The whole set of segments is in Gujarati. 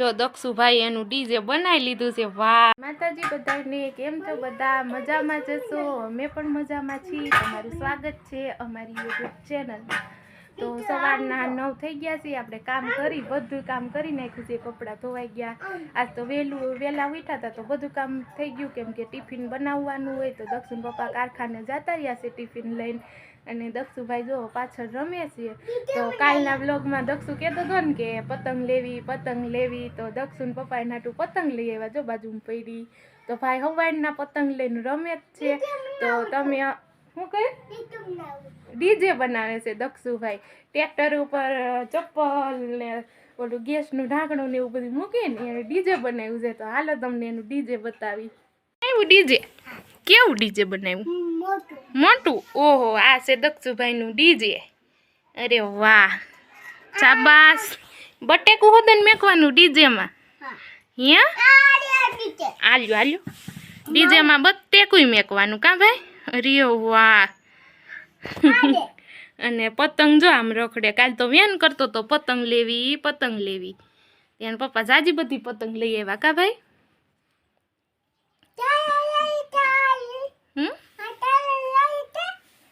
જો દક્ષુભાઈ એનું ડીજે બનાવી લીધું છે, વાહ. માતાજી બધાને કેમ છો બધા? મજામાં જશો અમે પણ મજામાં છીએ. તમારું સ્વાગત છે અમારી યુટ્યુબ ચેનલ તો સવારના નવ થઈ ગયા છે આપણે કામ કરી બધું કામ કરી નાખ્યું છે કપડાં ધોવાઈ ગયા. આજ તો વહેલું વહેલા ઉઠ્યા હતા તો બધું કામ થઈ ગયું કેમ કે ટિફિન બનાવવાનું હોય તો દક્ષિણ પપ્પા કારખાને જતા રહ્યા છે ટિફિન લઈને. અને દક્ષુભાઈ જો પાછળ રમે છે તો કાલના બ્લોગમાં દક્ષુ કહેતો હતો ને કે પતંગ લેવી પતંગ લેવી તો દક્ષુને પપ્પાએ નાટું પતંગ લઈ આવ્યા જો બાજુમાં પડી. તો ભાઈ હવાઈના પતંગ લઈને રમે જ છે. તો તમે શું કહ્યું ડીજે બનાવે છે દક્ષુભાઈ. ટ્રેક્ટર ઉપર ચપ્પલ ને ઓલું ગેસનું ઢાંકણું ને એવું બધું મૂકીને એને ડીજે બનાવ્યું છે. તો હાલો તમને એનું ડીજે બતાવી. કેવું ડીજે? કેવું ડીજે બનાવ્યું? મોટું? ઓહો આ છે દક્ષુભાઈનું ડીજે. અરે વાહ! શાબાશ! બટેકું હોત ને મેકવાનું ડીજેમાં. હે? આલ્યું આલ્યું. ડીજેમાં બટેકું મેકવાનું. કાં ભાઈ? અરે વાહ અને પતંગ જો આમ રખડે. કાલ તો વેન કરતો તો પતંગ લેવી પતંગ લેવી. ત્યાં પપ્પા જાજી બધી પતંગ લઈ આવ્યા કા ભાઈ?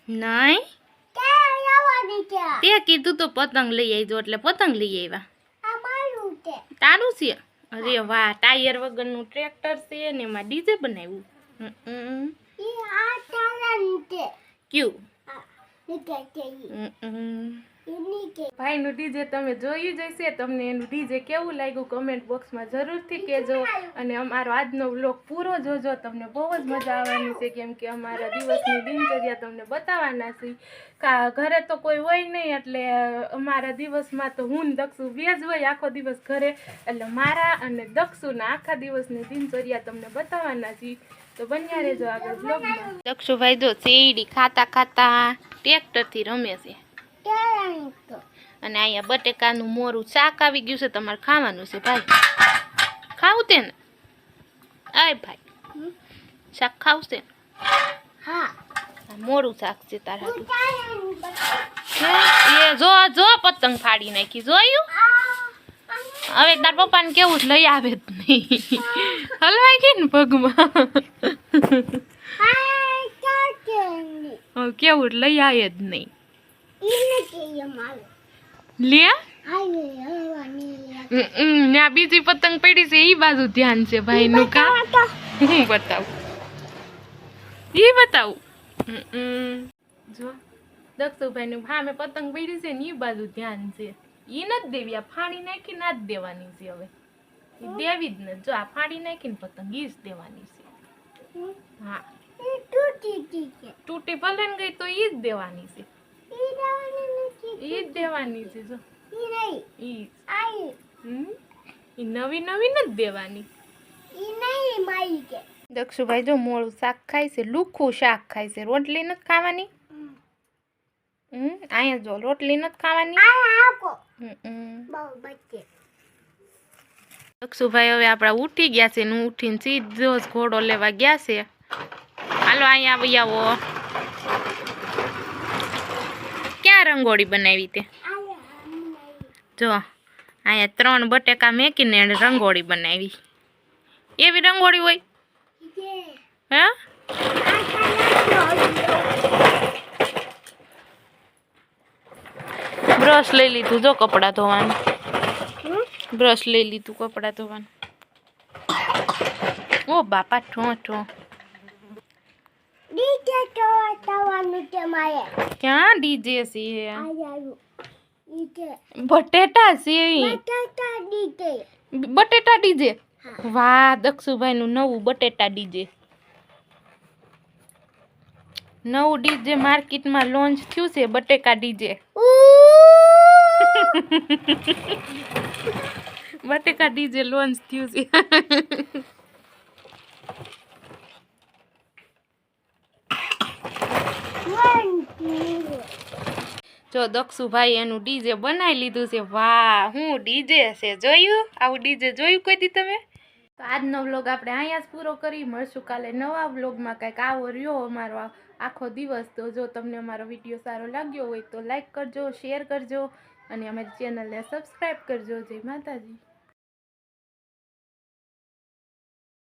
નહીં? તે કીધું તો પતંગ લઈ આવજો એટલે પતંગ લઈ આવ્યા. તારું છે? અરે વાહ ટાયર વગરનું ટ્રેક્ટર છે ને એમાં ડીજે બનાવ્યું. હમ, હમ. ક્યું હમ, હમ. ભાઈનું ડીજે તમે જોયું જ હશે. તમને એનું ડીજે કેવું લાગ્યું કમેન્ટ બોક્સમાં જરૂરથી કહેજો. અને અમારો આજનો વ્લોગ પૂરો જોજો. તમને બહુ જ મજા આવવાની છે કેમ કે અમારા દિવસની દિનચર્યા તમને બતાવવાના છે. ઘરે તો કોઈ હોય નહીં એટલે અમારા દિવસમાં તો હું દક્ષુ બે જ હોય આખો દિવસ ઘરે. એટલે મારા અને દક્ષુના આખા દિવસની દિનચર્યા તમને બતાવવાના છે. તો બન્યા રહેજો આગળ બ્લોગમાં દક્ષુભાઈ જો શેરડી ખાતા ખાતા ટ્રેક્ટરથી રમે છે. અને અહીંયા બટેકાનું મોરું શાક આવી ગયું છે તમારે ખાવાનું છે ભાઈ. ખાવું તે ને? આય ભાઈ. શાક ખાવશે હા. મોરું શાક છે તારા એ જો જો પતંગ ફાડી નાખી જોયું? હવે તાર પપ્પાને કેવું જ લઈ આવે જ નહીં. હલવાઈ ગઈ ને પગમાં? કેવું જ લઈ આવે જ નહીં. લે? બીજી પતંગ પડી છે એ બાજુ ધ્યાન છે ભાઈ નું કા? હું બતાવું. એ બતાવું. જો દક્ષુભાઈ નું હા મેં પતંગ પડી છે ને એ બાજુ ધ્યાન છે. ઈ નથી દેવી આ ફાણી નાખી ના જ દેવાની છે હવે. દેવી જ ને જો આ ફાડી નાખીને પતંગ ઈ જ દેવાની છે. હા. તૂટી ભલે ને ગઈ તો ઈ જ દેવાની છે. ઈ જ દેવાની છે જો. ઈ જ. હમ? ઈ નવી નવી નથી દેવાની. દક્ષુભાઈ જો મોળું શાક ખાય છે લુખું શાક ખાય છે રોટલી નથી ખાવાની? હમ. અહીંયા જો રોટલી નથી ખાવાની. દક્ષુભાઈ હવે આપણા ઉઠી ગયા છે ને હું ઉઠીને સીધો જ ઘોડો લેવા ગયા છે. હાલો અહીંયા આવી આવો. ક્યાં રંગોળી બનાવી તે? જો, અહીંયા ત્રણ બટેકા મેકીને એને રંગોળી બનાવી. એવી રંગોળી હોય? હે? બ્રશ લઈ લીધું જો કપડાં ધોવાનું. બ્રશ લઈ લીધું કપડાં ધોવાનું. ઓ બાપા, ઠો ઠો. ક્યાં ડીજે છે બટેટા છે બટેટા ડીજે. વાહ દક્ષુભાઈ નું નવું બટેટા ડીજે. નવું ડીજે માર્કેટમાં લોન્ચ થયું છે બટેકા ડીજે. બટેકા ડીજે લોન્ચ થયું છે. જો દક્ષુભાઈ એનું ડીજે બનાવી લીધું છે. વાહ, હું ડીજે છે જોયું? આવું ડીજે જોયું કોઈ દી તમે? તો આજનો વ્લોગ આપણે અહીંયા જ પૂરો કરી. મળશું કાલે નવા વ્લોગમાં કંઈક આવો રહ્યો અમારો આખો દિવસ. તો જો તમને અમારો વીડિયો સારો લાગ્યો હોય તો લાઈક કરજો શેર કરજો અને અમારી ચેનલને સબસ્ક્રાઈબ કરજો. જય માતાજી.